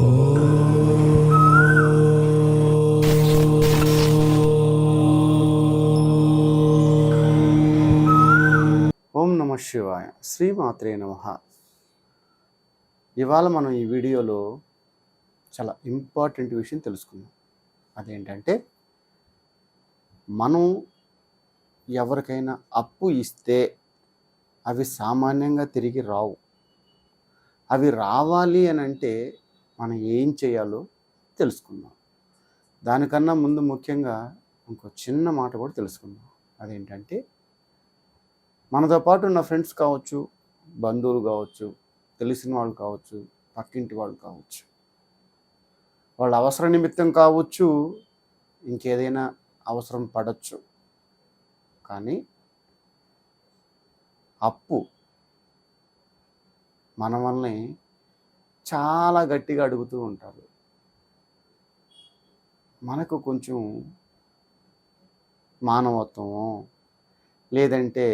ఓం నమ శివాయ. శ్రీమాత్రే నమ. ఇవాళ మనం ఈ వీడియోలో చాలా ఇంపార్టెంట్ విషయం తెలుసుకుందాం. అదేంటంటే మనం ఎవరికైనా అప్పు ఇస్తే అవి సామాన్యంగా తిరిగి రావు. అవి రావాలి అని అంటే మనం ఏం చేయాలో తెలుసుకుందాం. దానికన్నా ముందు ముఖ్యంగా ఇంకో చిన్న మాట కూడా తెలుసుకుందాం. అదేంటంటే మనతో పాటు ఉన్న ఫ్రెండ్స్ కావచ్చు బంధువులు కావచ్చు తెలిసిన వాళ్ళు కావచ్చు పక్కింటి వాళ్ళు కావచ్చు వాళ్ళ అవసర నిమిత్తం కావచ్చు ఇంకేదైనా అవసరం పడచ్చు. కానీ అప్పు మన వల్లనే చాలా గట్టిగా అడుగుతూ ఉంటారు. మనకు కొంచెం మానవత్వం లేదంటే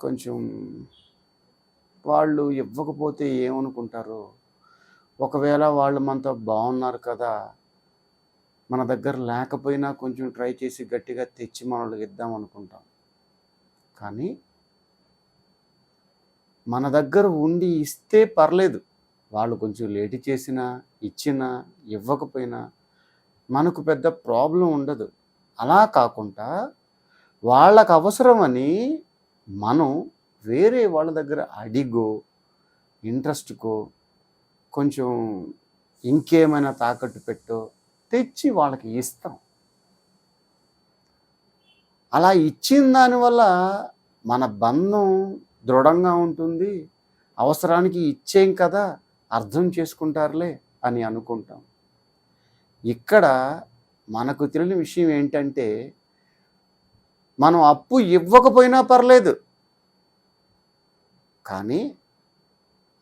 కొంచెం వాళ్ళు ఇవ్వకపోతే ఏమనుకుంటారు? ఒకవేళ వాళ్ళు మనతో బాగున్నారు కదా మన దగ్గర లేకపోయినా కొంచెం ట్రై చేసి గట్టిగా తెచ్చి మనల్ని ఇద్దాం అనుకుంటాం. కానీ మన దగ్గర ఉండి ఇస్తే పర్లేదు. వాళ్ళు కొంచెం లేట్ చేసినా ఇచ్చినా ఇవ్వకపోయినా మనకు పెద్ద ప్రాబ్లం ఉండదు. అలా కాకుండా వాళ్ళకు అవసరమని మనం వేరే వాళ్ళ దగ్గర అడిగో ఇంట్రెస్ట్కో కొంచెం ఇంకేమైనా తాకట్టు పెట్టో తెచ్చి వాళ్ళకి ఇస్తాం. అలా ఇచ్చిన దానివల్ల మన బంధం దృఢంగా ఉంటుంది. అవసరానికి ఇచ్చేం కదా. అర్థం చేసుకుంటారులే అని అనుకుంటాం. ఇక్కడ మనకు తెలియని విషయం ఏంటంటే మనం అప్పు ఇవ్వకపోయినా పర్లేదు. కానీ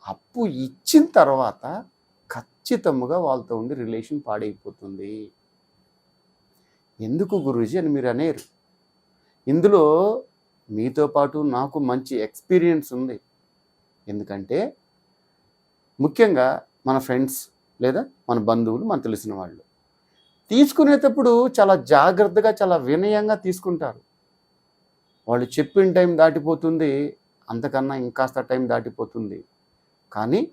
అప్పు ఇచ్చిన తర్వాత ఖచ్చితంగా వాళ్ళతో ఉండి రిలేషన్ పాడైపోతుంది. ఎందుకు గురూజీ అని మీరు అనేరు? ఇందులో మీతో పాటు నాకు మంచి ఎక్స్పీరియన్స్ ఉంది. ఎందుకంటే ముఖ్యంగా మన ఫ్రెండ్స్ లేదా మన బంధువులు మన తెలిసిన వాళ్ళు. తీసుకునేటప్పుడు చాలా జాగ్రత్తగా చాలా వినయంగా తీసుకుంటారు. వాళ్ళు చెప్పిన టైం దాటిపోతుంది అంతకన్నా ఇంకాస్త టైం దాటిపోతుంది. కానీ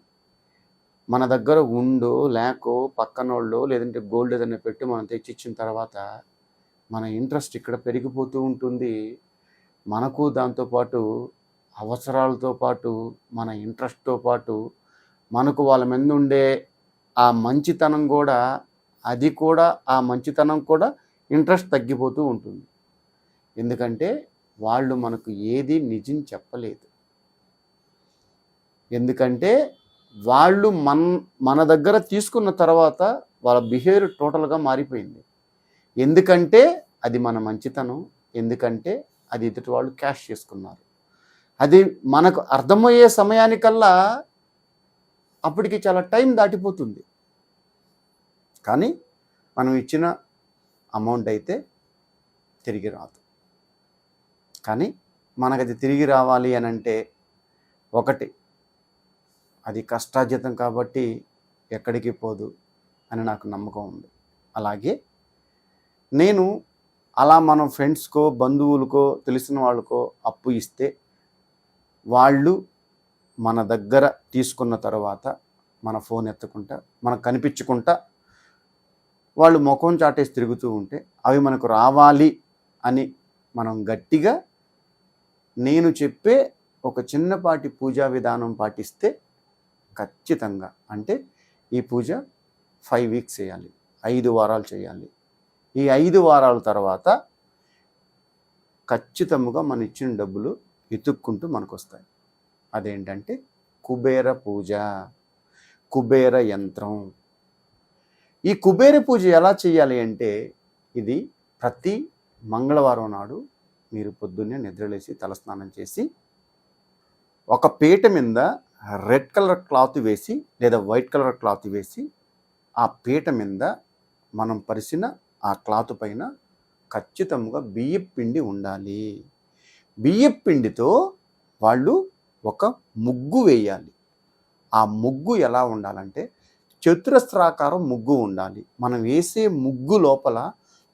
మన దగ్గర ఉండో లేకో పక్కనోళ్ళో లేదంటే గోల్డ్ ఏదైనా పెట్టి మనం తెచ్చిచ్చిన తర్వాత మన ఇంట్రెస్ట్ ఇక్కడ పెరిగిపోతూ ఉంటుంది. మనకు దాంతోపాటు అవసరాలతో పాటు మన ఇంట్రెస్ట్తో పాటు మనకు వాళ్ళ మీద ఉండే ఆ మంచితనం కూడా అది కూడా ఆ మంచితనం కూడా ఇంట్రెస్ట్ తగ్గిపోతూ ఉంటుంది. ఎందుకంటే వాళ్ళు మనకు ఏది నిజం చెప్పలేదు. ఎందుకంటే వాళ్ళు మన మన దగ్గర తీసుకున్న తర్వాత వాళ్ళ బిహేవియర్ టోటల్గా మారిపోయింది. ఎందుకంటే అది మన మంచితనం ఎందుకంటే అది ఎదుటి వాళ్ళు క్యాష్ చేసుకున్నారు. అది మనకు అర్థమయ్యే సమయానికల్లా అప్పటికి చాలా టైం దాటిపోతుంది. కానీ మనం ఇచ్చిన అమౌంట్ అయితే తిరిగి రాదు. కానీ మనకు అది తిరిగి రావాలి అని అంటే ఒకటి అది కష్టార్జితం కాబట్టి ఎక్కడికి పోదు అని నాకు నమ్మకం ఉంది. అలాగే నేను అలా మనం ఫ్రెండ్స్కో బంధువులకో తెలిసిన వాళ్ళకో అప్పు ఇస్తే వాళ్ళు మన దగ్గర తీసుకున్న తర్వాత మన ఫోన్ ఎత్తుకుంటా మనకు కనిపించుకుంటా వాళ్ళు ముఖం చాటేసి తిరుగుతూ ఉంటే అవి మనకు రావాలి అని మనం గట్టిగా నేను చెప్పే ఒక చిన్నపాటి పూజా విధానం పాటిస్తే ఖచ్చితంగా. అంటే ఈ పూజ ఫైవ్ వీక్స్ చేయాలి ఐదు వారాలు చేయాలి. ఈ ఐదు వారాల తర్వాత ఖచ్చితంగా మన ఇచ్చిన డబ్బులు ఎతుక్కుంటూ మనకు వస్తాయి అదేంటంటే కుబేర పూజ కుబేర యంత్రం. ఈ కుబేర పూజ ఎలా చేయాలి అంటే ఇది ప్రతి మంగళవారం నాడు మీరు పొద్దున్నే నిద్రలేసి తలస్నానం చేసి ఒక పీట మీద రెడ్ కలర్ క్లాత్ వేసి లేదా వైట్ కలర్ క్లాత్ వేసి ఆ పీట మీద మనం పరిసిన ఆ క్లాత్ పైన ఖచ్చితంగా బియ్యపిండి ఉండాలి. బియ్యపు పిండితో వాళ్ళు ఒక ముగ్గు వేయాలి. ఆ ముగ్గు ఎలా ఉండాలంటే చతురస్రాకారం ముగ్గు ఉండాలి. మనం వేసే ముగ్గు లోపల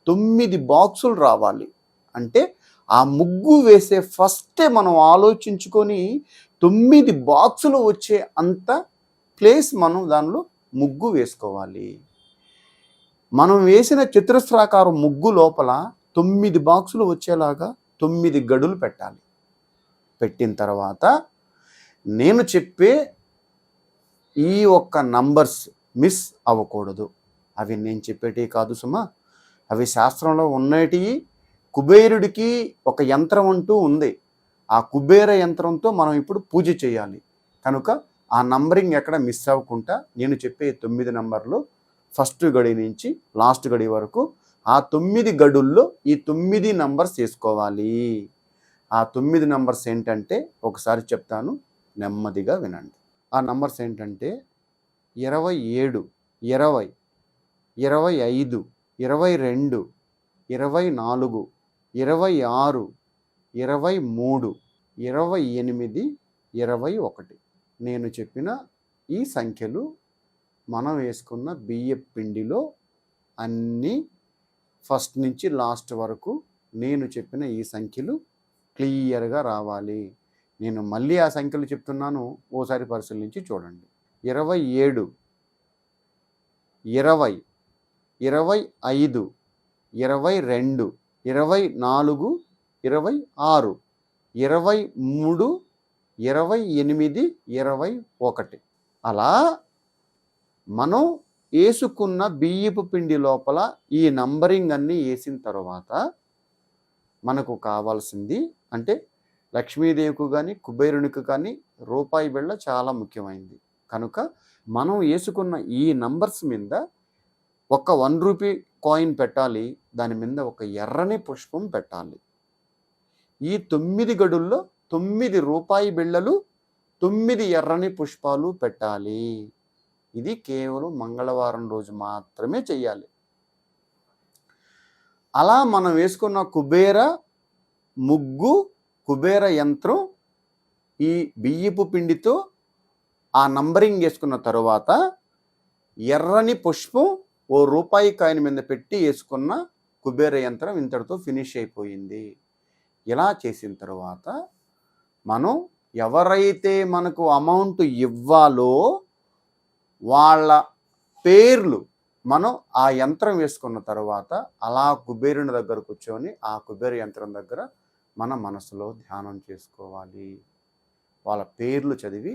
తొమ్మిది బాక్సులు రావాలి. అంటే ఆ ముగ్గు వేసే ఫస్టే మనం ఆలోచించుకొని తొమ్మిది బాక్సులు వచ్చే అంత ప్లేస్ మనం దానిలో ముగ్గు వేసుకోవాలి. మనం వేసిన చతురస్రాకారం ముగ్గు లోపల తొమ్మిది బాక్సులు వచ్చేలాగా తొమ్మిది గడులు పెట్టాలి. పెట్టిన తర్వాత నేను చెప్పే ఈ ఒక్క నంబర్స్ మిస్ అవ్వకూడదు. అవి నేను చెప్పేటివి కాదు సుమా. అవి శాస్త్రంలో ఉన్నటి కుబేరుడికి ఒక యంత్రం అంటూ ఉంది. ఆ కుబేర యంత్రంతో మనం ఇప్పుడు పూజ చేయాలి. కనుక ఆ నంబరింగ్ ఎక్కడ మిస్ అవ్వకుండా నేను చెప్పే తొమ్మిది నంబర్లు ఫస్ట్ గడి నుంచి లాస్ట్ గడి వరకు ఆ తొమ్మిది గడుల్లో ఈ తొమ్మిది నంబర్స్ వేసుకోవాలి. ఆ తొమ్మిది నంబర్స్ ఏంటంటే ఒకసారి చెప్తాను. నెమ్మదిగా వినండి. ఆ నంబర్స్ ఏంటంటే ఇరవై ఏడు ఇరవై ఇరవై ఐదు ఇరవై రెండు ఇరవై నాలుగు ఇరవై ఆరు ఇరవై మూడు ఇరవై ఎనిమిది ఇరవై ఒకటి. నేను చెప్పిన ఈ సంఖ్యలు మనం వేసుకున్న బియ్య పిండిలో అన్నీ ఫస్ట్ నుంచి లాస్ట్ వరకు నేను చెప్పిన ఈ సంఖ్యలు క్లియర్గా రావాలి. నేను మళ్ళీ ఆ సంఖ్యలు చెప్తున్నాను ఓసారి పరిశీలించి చూడండి. ఇరవై ఏడు ఇరవై ఇరవై ఐదు ఇరవై రెండు ఇరవై నాలుగు ఇరవై ఆరు ఇరవై మూడు ఇరవై ఎనిమిది ఇరవై ఒకటి. అలా మనం వేసుకున్న బియ్యపు పిండి లోపల ఈ నంబరింగ్ అన్నీ వేసిన తర్వాత మనకు కావాల్సింది అంటే లక్ష్మీదేవికి కానీ కుబేరునికి కానీ రూపాయి బిళ్ళ చాలా ముఖ్యమైనది కనుక మనం వేసుకున్న ఈ నంబర్స్ మీద ఒక వన్ రూపీ కాయిన్ పెట్టాలి. దాని మీద ఒక ఎర్రని పుష్పం పెట్టాలి. ఈ తొమ్మిది గడుల్లో తొమ్మిది రూపాయి బిళ్ళలు తొమ్మిది ఎర్రని పుష్పాలు పెట్టాలి. ఇది కేవలం మంగళవారం రోజు మాత్రమే చెయ్యాలి. అలా మనం వేసుకున్న కుబేర ముగ్గు కుబేర యంత్రం ఈ బియ్యపు పిండితో ఆ నంబరింగ్ వేసుకున్న తరువాత ఎర్రని పుష్పం ఓ రూపాయి కాయిన్ మీద పెట్టి వేసుకున్న కుబేర యంత్రం ఇంతటితో ఫినిష్ అయిపోయింది. ఇలా చేసిన తర్వాత మనం ఎవరైతే మనకు అమౌంట్ ఇవ్వాలో వాళ్ళ పేర్లు మనం ఆ యంత్రం వేసుకున్న తర్వాత అలా కుబేరుని దగ్గర కూర్చొని ఆ కుబేర యంత్రం దగ్గర మన మనసులో ధ్యానం చేసుకోవాలి. వాళ్ళ పేర్లు చదివి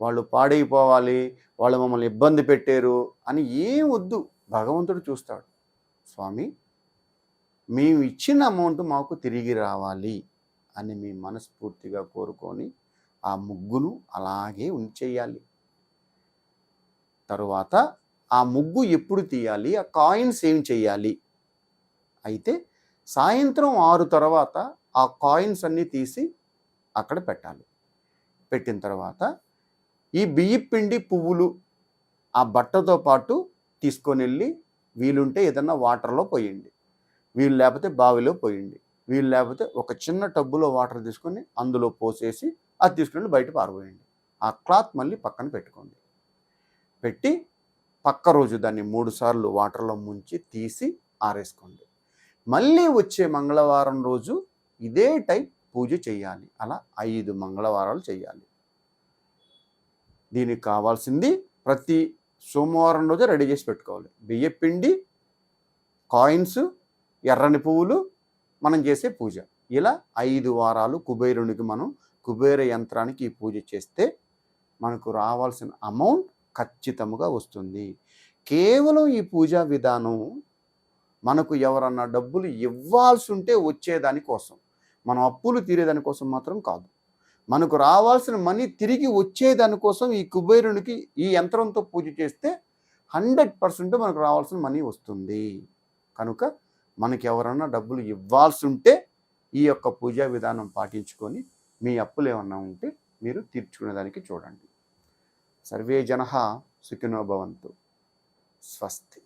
వాళ్ళు పాడైపోవాలి వాళ్ళు మమ్మల్ని ఇబ్బంది పెట్టారు అని ఏం వద్దు. భగవంతుడు చూస్తాడు. స్వామి మేము ఇచ్చిన అమౌంట్ మాకు తిరిగి రావాలి అని మీ మనస్ఫూర్తిగా కోరుకొని ఆ ముగ్గును అలాగే ఉంచేయాలి. తరువాత ఆ ముగ్గు ఎప్పుడు తీయాలి? ఆ కాయిన్స్ ఏం చేయాలి? అయితే సాయంత్రం ఆరు తర్వాత ఆ కాయిన్స్ అన్నీ తీసి అక్కడ పెట్టాలి. పెట్టిన తర్వాత ఈ బియ్య పిండి పువ్వులు ఆ బట్టతో పాటు తీసుకొని వెళ్ళి వీలుంటే ఏదన్నా వాటర్లో పోయండి. వీలు లేకపోతే బావిలో పోయండి. వీలు లేకపోతే ఒక చిన్న టబ్బులో వాటర్ తీసుకొని అందులో పోసేసి అది తీసుకుని బయట పారబోయండి. ఆ క్లాత్ మళ్ళీ పక్కన పెట్టుకోండి. పెట్టి పక్క రోజు దాన్ని మూడు సార్లు వాటర్లో ముంచి తీసి ఆరేసుకోండి. మళ్ళీ వచ్చే మంగళవారం రోజు ఇదే టైప్ పూజ చేయాలి. అలా ఐదు మంగళవారాలు చేయాలి. దీనికి కావాల్సింది ప్రతి సోమవారం రోజు రెడీ చేసి పెట్టుకోవాలి. బియ్య పిండి కాయిన్స్ ఎర్రని పువ్వులు మనం చేసే పూజ. ఇలా ఐదు వారాలు కుబేరునికి మనం కుబేర యంత్రానికి ఈ పూజ చేస్తే మనకు రావాల్సిన అమౌంట్ ఖచ్చితముగా వస్తుంది. కేవలం ఈ పూజా విధానం మనకు ఎవరన్నా డబ్బులు ఇవ్వాల్సి ఉంటే వచ్చేదాని కోసం మనం అప్పులు తీరేదాని కోసం మాత్రం కాదు. మనకు రావాల్సిన మనీ తిరిగి వచ్చేదాని కోసం ఈ కుబేరునికి ఈ యంత్రంతో పూజ చేస్తే హండ్రెడ్ పర్సెంట్ మనకు రావాల్సిన మనీ వస్తుంది. కనుక మనకి ఎవరన్నా డబ్బులు ఇవ్వాల్సి ఉంటే ఈ యొక్క పూజా విధానం పాటించుకొని మీ అప్పులు ఏమన్నా ఉంటే మీరు తీర్చుకునేదానికి చూడండి. సర్వే జన సుఖినోభవంతు స్వస్తి.